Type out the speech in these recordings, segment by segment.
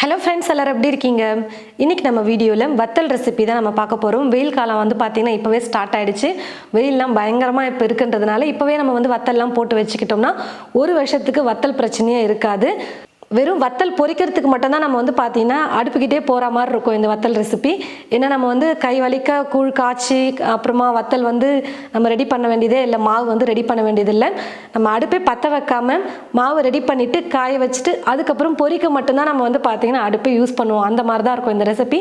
Hello friends எல்லோரும் எப்படி இருக்கீங்க? இன்றைக்கி நம்ம வீடியோவில் வத்தல் ரெசிபி தான் நம்ம பார்க்க போகிறோம் வெயில் காலம் வந்து பார்த்திங்கன்னா இப்போவே ஸ்டார்ட் ஆகிடுச்சு வெயிலெலாம் பயங்கரமாக இப்போ இருக்குன்றதுனால இப்போவே நம்ம வந்து வத்தல்லாம் போட்டு வச்சுக்கிட்டோம்னா ஒரு வருஷத்துக்கு வத்தல் பிரச்சனையே இருக்காது. வெறும் வத்தல் பொரிக்கிறதுக்கு மட்டும்தான் நம்ம வந்து பார்த்தீங்கன்னா அடுப்புக்கிட்டே போகிற மாதிரி இருக்கும் இந்த வத்தல் ரெசிபி ஏன்னா நம்ம வந்து கை வலிக்க கூழ் காய்ச்சி அப்புறமா வத்தல் வந்து நம்ம ரெடி பண்ண வேண்டியதே இல்லை மாவு வந்து ரெடி பண்ண வேண்டியதில்லை நம்ம அடுப்பே பற்ற வைக்காமல் மாவு ரெடி பண்ணிவிட்டு காய வச்சுட்டு அதுக்கப்புறம் பொறிக்க மட்டும்தான் நம்ம வந்து பார்த்தீங்கன்னா அடுப்பை யூஸ் பண்ணுவோம். அந்த மாதிரி தான் இருக்கும் இந்த ரெசிபி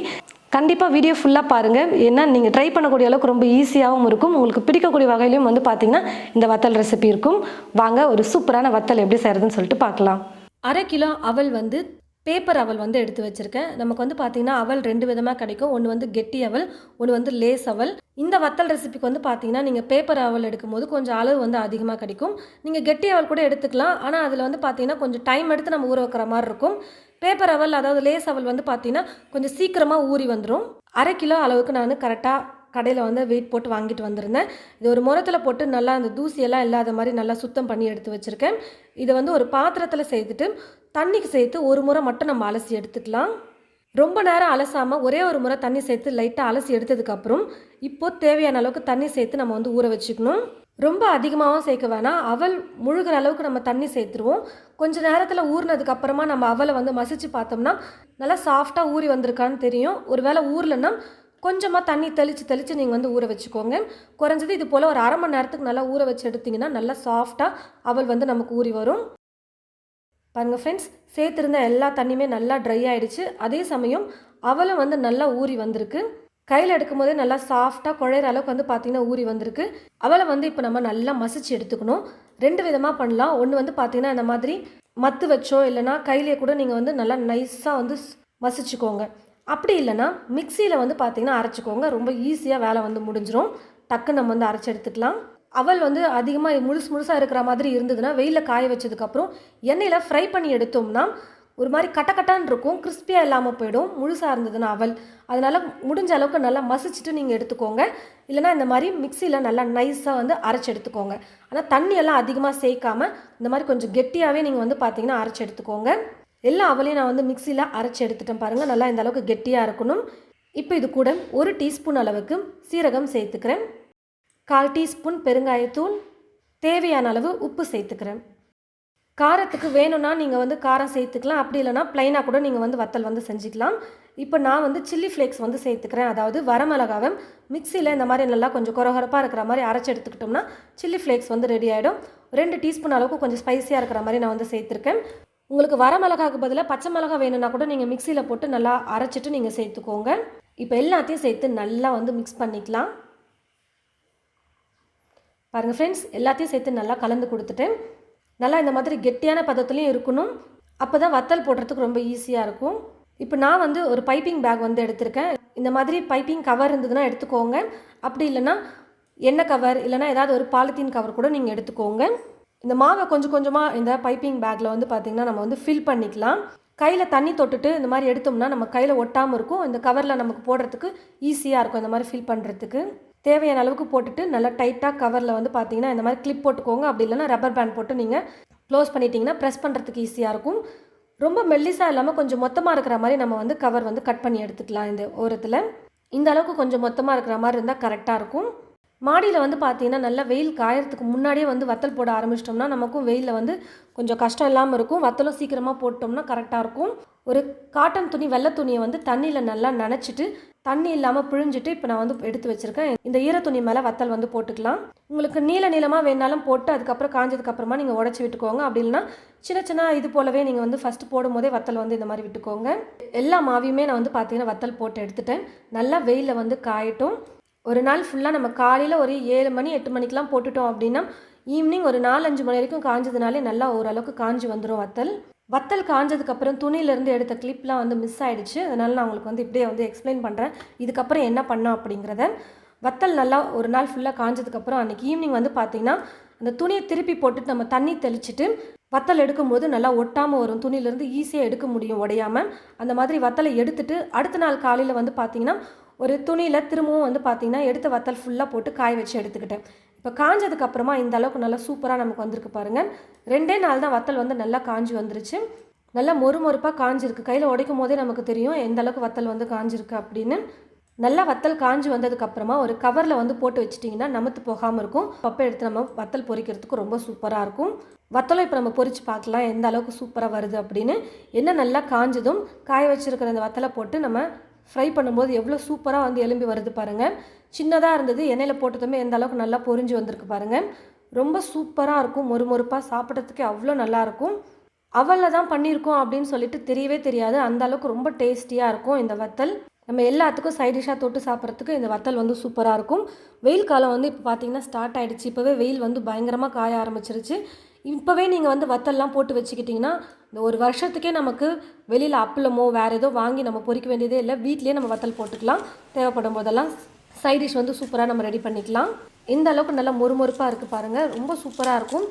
கண்டிப்பாக வீடியோ ஃபுல்லாக பாருங்கள் ஏன்னா நீங்கள் ட்ரை பண்ணக்கூடிய அளவுக்கு ரொம்ப ஈஸியாகவும் இருக்கும். உங்களுக்கு பிடிக்கக்கூடிய வகையிலையும் வந்து பார்த்தீங்கன்னா இந்த வத்தல் ரெசிபி இருக்கும். வாங்க ஒரு சூப்பரான வத்தல் எப்படி செய்கிறதுன்னு சொல்லிட்டு பார்க்கலாம் அரை கிலோ அவல் வந்து பேப்பர் அவல் வந்து எடுத்து வச்சுருக்கேன். நமக்கு வந்து பார்த்தீங்கன்னா அவல் ரெண்டு விதமாக கிடைக்கும். ஒன்று வந்து கெட்டி அவல் ஒன்று வந்து லேஸ் அவல். இந்த வத்தல் ரெசிபிக்கு வந்து பார்த்தீங்கன்னா நீங்கள் பேப்பர் அவல் எடுக்கும்போது கொஞ்சம் அளவு வந்து அதிகமாக கிடைக்கும். நீங்கள் கெட்டி அவல் கூட எடுத்துக்கலாம். ஆனால் அதில் வந்து பார்த்தீங்கன்னா கொஞ்சம் டைம் எடுத்து நம்ம ஊற வைக்கிற மாதிரி இருக்கும். பேப்பர் அவல் அதாவது லேஸ் அவல் வந்து பார்த்தீங்கன்னா கொஞ்சம் சீக்கிரமாக ஊறி வந்துடும் அரை கிலோ அளவுக்கு நான் கரெக்டாக கடையில் வந்து வெயிட் போட்டு வாங்கிட்டு வந்திருந்தேன். இது ஒரு முரத்தில் போட்டு நல்லா அந்த தூசியெல்லாம் இல்லாத மாதிரி நல்லா சுத்தம் பண்ணி எடுத்து வச்சுருக்கேன். இதை வந்து ஒரு பாத்திரத்தில் சேர்த்துட்டு தண்ணிக்கு சேர்த்து ஒரு முறை மட்டும் நம்ம அலசி எடுத்துக்கலாம். ரொம்ப நேரம் அலசாமல் ஒரே ஒரு முறை தண்ணி சேர்த்து லைட்டாக அலசி எடுத்ததுக்கப்புறம் இப்போது தேவையான அளவுக்கு தண்ணி சேர்த்து நம்ம வந்து ஊற வச்சுக்கணும். ரொம்ப அதிகமாகவும் சேர்க்க வேணாம். அவல் முழுகிற அளவுக்கு நம்ம தண்ணி சேர்த்துருவோம். கொஞ்சம் நேரத்தில் ஊறினதுக்கப்புறமா நம்ம அவலை வந்து மசிச்சு பார்த்தோம்னா நல்லா சாஃப்டாக ஊறி வந்திருக்கான்னு தெரியும். ஒரு வேளை ஊர்லன்னா கொஞ்சமாக தண்ணி தெளித்து தெளித்து நீங்கள் வந்து ஊற வச்சுக்கோங்க. குறைஞ்சது இது போல் ஒரு அரை மணி நேரத்துக்கு நல்லா ஊற வச்சு எடுத்திங்கன்னா நல்லா சாஃப்டாக அவள் வந்து நமக்கு ஊறி வரும். பாருங்கள் ஃப்ரெண்ட்ஸ் சேர்த்துருந்த எல்லா தண்ணியுமே நல்லா ட்ரை ஆகிடுச்சு அதே சமயம் அவளும் வந்து நல்லா ஊறி வந்திருக்கு. கையில் எடுக்கும் போதே நல்லா சாஃப்டாக குழையிற அளவுக்கு வந்து பார்த்திங்கன்னா ஊறி வந்திருக்கு. அவளை வந்து இப்போ நம்ம நல்லா மசிச்சு எடுத்துக்கணும். ரெண்டு விதமாக பண்ணலாம். ஒன்று வந்து பார்த்திங்கன்னா இந்த மாதிரி மத்து வச்சோ இல்லைனா கையிலேயே கூட நீங்கள் வந்து நல்லா நைஸாக வந்து மசிச்சுக்கோங்க. அப்படி இல்லைன்னா மிக்சியில் வந்து பார்த்திங்கன்னா அரைச்சிக்கோங்க. ரொம்ப ஈஸியாக வேலை வந்து முடிஞ்சிடும் டக்குன்னு நம்ம வந்து அரைச்சி எடுத்துக்கலாம். அவல் வந்து அதிகமாக முழுசு முழுசாக இருக்கிற மாதிரி இருந்ததுன்னா வெயிலில் காய வச்சதுக்கப்புறம் எண்ணெயில் ஃப்ரை பண்ணி எடுத்தோம்னா ஒரு மாதிரி கட்டக்கட்டான் இருக்கும். கிறிஸ்பியாக இல்லாமல் போயிடும். முழுசாக இருந்ததுன்னா அவள் அதனால் முடிஞ்ச அளவுக்கு நல்லா மசிச்சுட்டு நீங்கள் எடுத்துக்கோங்க. இல்லைனா இந்த மாதிரி மிக்சியில் நல்லா நைஸாக வந்து அரைச்சி எடுத்துக்கோங்க. ஆனால் தண்ணியெல்லாம் அதிகமாக சேர்க்காம இந்த மாதிரி கொஞ்சம் கெட்டியாகவே நீங்கள் வந்து பார்த்தீங்கன்னா அரைச்சி எடுத்துக்கோங்க. எல்லா அவலையும் நான் வந்து மிக்சியில் அரைச்சி எடுத்துட்டேன் பாருங்கள் நல்லா இந்த அளவுக்கு கெட்டியாக இருக்கணும். இப்போ இது கூட ஒரு டீஸ்பூன் அளவுக்கு சீரகம் சேர்த்துக்கிறேன். கால் டீஸ்பூன் பெருங்காயத்தூள். தேவையான அளவு உப்பு சேர்த்துக்கிறேன். காரத்துக்கு வேணும்னா நீங்கள் வந்து காரம் சேர்த்துக்கலாம். அப்படி இல்லைனா ப்ளைனாக கூட நீங்கள் வந்து வத்தல் வந்து செஞ்சுக்கலாம். இப்போ நான் வந்து சில்லி ஃப்ளேக்ஸ் வந்து சேர்த்துக்கிறேன். அதாவது வரமிளகாவை மிக்சியில் இந்த மாதிரி நல்லா கொஞ்சம் குறகுறப்பாக இருக்கிற மாதிரி அரைச்சி எடுத்துக்கிட்டோம்னா சில்லி ஃப்ளேக்ஸ் வந்து ரெடி ஆகிடும் ரெண்டு டீஸ்பூன் அளவுக்கு கொஞ்சம் ஸ்பைஸியாக இருக்கிற மாதிரி நான் வந்து சேர்த்துருக்கேன். உங்களுக்கு வர மிளகாக்கு பதிலாக பச்சை மிளகா வேணும்னா கூட நீங்கள் மிக்சியில் போட்டு நல்லா அரைச்சிட்டு நீங்கள் சேர்த்துக்கோங்க. இப்போ எல்லாத்தையும் சேர்த்து நல்லா வந்து மிக்ஸ் பண்ணிக்கலாம். பாருங்கள் ஃப்ரெண்ட்ஸ் எல்லாத்தையும் சேர்த்து நல்லா கலந்து கொடுத்துட்டேன் நல்லா இந்த மாதிரி கெட்டியான பதத்துலேயும் இருக்கணும். அப்போ தான் வத்தல் போடுறதுக்கு ரொம்ப ஈஸியாக இருக்கும். இப்போ நான் வந்து ஒரு பைப்பிங் பேக் வந்து எடுத்திருக்கேன். இந்த மாதிரி பைப்பிங் கவர் இருந்ததுன்னா எடுத்துக்கோங்க. அப்படி இல்லைன்னா எண்ணெய் கவர் இல்லைனா ஏதாவது ஒரு பாலித்தீன் கவர் கூட நீங்கள் எடுத்துக்கோங்க. இந்த மாவை கொஞ்சம் கொஞ்சமாக இந்த பைப்பிங் பேக்கில் வந்து பார்த்திங்கன்னா நம்ம வந்து ஃபில் பண்ணிக்கலாம். கையில் தண்ணி தொட்டுட்டு இந்த மாதிரி எடுத்தோம்னா நம்ம கையில் ஒட்டாமல் இருக்கும். இந்த கவரில் நமக்கு போடுறதுக்கு ஈஸியாக இருக்கும் இந்த மாதிரி ஃபில் பண்ணுறதுக்கு தேவையான அளவுக்கு போட்டுட்டு நல்லா டைட்டாக கவரில் வந்து பார்த்தீங்கன்னா இந்த மாதிரி கிளிப் போட்டுக்கோங்க. அப்படி இல்லைன்னா ரப்பர் பேண்ட் போட்டு நீங்கள் க்ளோஸ் பண்ணிட்டீங்கன்னா ப்ரெஸ் பண்ணுறதுக்கு ஈஸியாக இருக்கும். ரொம்ப மெல்லிசாக இல்லாமல் கொஞ்சம் மொத்தமாக இருக்கிற மாதிரி நம்ம வந்து கவர் வந்து கட் பண்ணி எடுத்துக்கலாம் இந்த ஓரத்தில். இந்த அளவுக்கு கொஞ்சம் மொத்தமாக இருக்கிற மாதிரி இருந்தால் கரெக்டாக இருக்கும். மாடியில் வந்து பார்த்தீங்கன்னா நல்லா வெயில் காயறதுக்கு முன்னாடியே வந்து வத்தல் போட ஆரம்பிச்சிட்டோம்னா நமக்கும் வெயிலில் வந்து கொஞ்சம் கஷ்டம் இல்லாமல் இருக்கும். வத்தலும் சீக்கிரமாக போட்டோம்னா கரெக்டாக இருக்கும். ஒரு காட்டன் துணி வெள்ளை துணியை வந்து தண்ணியில் நல்லா நனைச்சிட்டு தண்ணி இல்லாமல் பிழிஞ்சிட்டு இப்போ நான் வந்து எடுத்து வச்சுருக்கேன். இந்த ஈர துணி மேலே வத்தல் வந்து போட்டுக்கலாம். உங்களுக்கு நீல நீளமாக வேணாலும் போட்டு அதுக்கப்புறம் காஞ்சதுக்கப்புறமா நீங்கள் உடச்சி விட்டுக்கோங்க. அப்படி இல்லைன்னா சின்ன சின்ன இது போலவே நீங்கள் வந்து ஃபஸ்ட்டு போடும்போதே வத்தல் வந்து இந்த மாதிரி விட்டுக்கோங்க. எல்லா மாவியுமே நான் வந்து பார்த்தீங்கன்னா வத்தல் போட்டு எடுத்துட்டேன். நல்லா வெயிலில் வந்து காயட்டும். ஒரு நாள் ஃபுல்லாக நம்ம காலையில் ஒரு ஏழு மணி எட்டு மணிக்கெலாம் போட்டுட்டோம் அப்படின்னா ஈவினிங் ஒரு நாலஞ்சு மணி வரைக்கும் காஞ்சதுனாலே நல்லா ஓரளவுக்கு காஞ்சி வந்துடும் வத்தல். வத்தல் காஞ்சதுக்கப்புறம் துணியிலேருந்து எடுத்த கிளிப்லாம் வந்து மிஸ் ஆகிடுச்சு அதனால் நான் உங்களுக்கு வந்து இப்படியே வந்து எக்ஸ்பிளைன் பண்ணுறேன் இதுக்கப்புறம் என்ன பண்ணோம் அப்படிங்கிறத. வத்தல் நல்லா ஒரு நாள் ஃபுல்லாக காஞ்சதுக்கப்புறம் அன்றைக்கி ஈவினிங் வந்து பார்த்திங்கன்னா அந்த துணியை திருப்பி போட்டுட்டு நம்ம தண்ணி தெளிச்சிட்டு வத்தல் எடுக்கும்போது நல்லா ஒட்டாமல் வரும். துணியிலேருந்து ஈஸியாக எடுக்க முடியும் உடையாமல் அந்த மாதிரி வத்தலை எடுத்துட்டு அடுத்த நாள் காலையில் வந்து பார்த்திங்கன்னா ஒரு துணியில் திரும்பவும் வந்து பார்த்திங்கன்னா எடுத்த வத்தல் ஃபுல்லாக போட்டு காய வச்சு எடுத்துக்கிட்டேன். இப்போ காஞ்சதுக்கப்புறமா இந்த அளவுக்கு நல்லா சூப்பராக நமக்கு வந்திருக்கு பாருங்கள் ரெண்டே நாள் தான் வத்தல் வந்து நல்லா காஞ்சி வந்துருச்சு. நல்லா மொறு மொறுப்பாக காஞ்சிருக்கு. கையில் உடைக்கும் போதே நமக்கு தெரியும் எந்த அளவுக்கு வத்தல் வந்து காஞ்சிருக்கு அப்படின்னு. நல்லா வத்தல் காஞ்சி வந்ததுக்கப்புறமா ஒரு கவரில் வந்து போட்டு வச்சிட்டிங்கன்னா நமத்து போகாமல் இருக்கும். பப்பை எடுத்து நம்ம வத்தல் பொரிக்கிறதுக்கு ரொம்ப சூப்பராக இருக்கும். வத்தலை இப்போ நம்ம பொறிச்சு பார்க்கலாம். எந்த அளவுக்கு சூப்பராக வருது அப்படின்னு. என்ன நல்லா காஞ்சதும் காய வச்சிருக்கிற அந்த வத்தலை போட்டு நம்ம ஃப்ரை பண்ணும்போது எவ்வளோ சூப்பராக வந்து எலும்பி வருது பாருங்கள் சின்னதாக இருந்தது எண்ணெயில் போட்டதுமே எந்த அளவுக்கு நல்லா பொரிஞ்சு வந்திருக்கு பாருங்கள் ரொம்ப சூப்பராக இருக்கும் மொறு மொறுப்பாக சாப்பிட்றதுக்கே அவ்வளோ நல்லாயிருக்கும் அவலில் தான் பண்ணியிருக்கோம் அப்படின்னு சொல்லிட்டு தெரியவே தெரியாது. அந்த அளவுக்கு ரொம்ப டேஸ்டியாக இருக்கும் இந்த வத்தல். நம்ம எல்லாத்துக்கும் சைட் டிஷ்ஷாக தொட்டு சாப்பிட்றதுக்கு இந்த வத்தல் வந்து சூப்பராக இருக்கும். வெயில் காலம் வந்து இப்போ பார்த்தீங்கன்னா ஸ்டார்ட் ஆகிடுச்சு இப்போவே வெயில் வந்து பயங்கரமாக காய ஆரம்பிச்சிருச்சு. இப்போவே நீங்கள் வந்து வத்தல்லாம் போட்டு வச்சுக்கிட்டிங்கன்னா இந்த ஒரு வருஷத்துக்கே நமக்கு வெளியில் அப்பளமோ வேறு ஏதோ வாங்கி நம்ம பொறிக்க வேண்டியதே இல்லை. வீட்லேயே நம்ம வத்தல் போட்டுக்கலாம். தேவைப்படும் போதெல்லாம் சைட் டிஷ் வந்து சூப்பராக நம்ம ரெடி பண்ணிக்கலாம். இந்த அளவுக்கு நல்லா மொறுமொறுப்பாக இருக்குது பாருங்கள் ரொம்ப சூப்பராக இருக்கும்.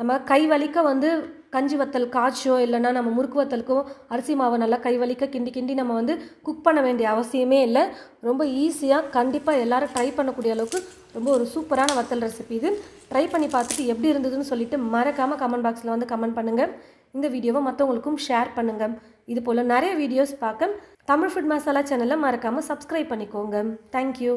நம்ம கை வலிக்க வந்து கஞ்சி வத்தல் காய்ச்சோ இல்லைன்னா நம்ம முறுக்கு வத்தலுக்கோ அரிசி மாவை நல்லா கை வலிக்க கிண்டி கிண்டி நம்ம வந்து குக் பண்ண வேண்டிய அவசியமே இல்லை. ரொம்ப ஈஸியாக கண்டிப்பாக எல்லாரும் ட்ரை பண்ணக்கூடிய அளவுக்கு ரொம்ப ஒரு சூப்பரான வத்தல் ரெசிபி இது. ட்ரை பண்ணி பார்த்துட்டு எப்படி இருந்ததுன்னு சொல்லிட்டு மறக்காமல் கமெண்ட் பாக்ஸில் வந்து கமெண்ட் பண்ணுங்கள் இந்த வீடியோவை மற்றவங்களுக்கும் ஷேர் பண்ணுங்கள் இது போல் நிறைய வீடியோஸ் பார்க்க தமிழ் ஃபுட் மசாலா சேனலை மறக்காமல் சப்ஸ்கிரைப் பண்ணிக்கோங்க. தேங்க்யூ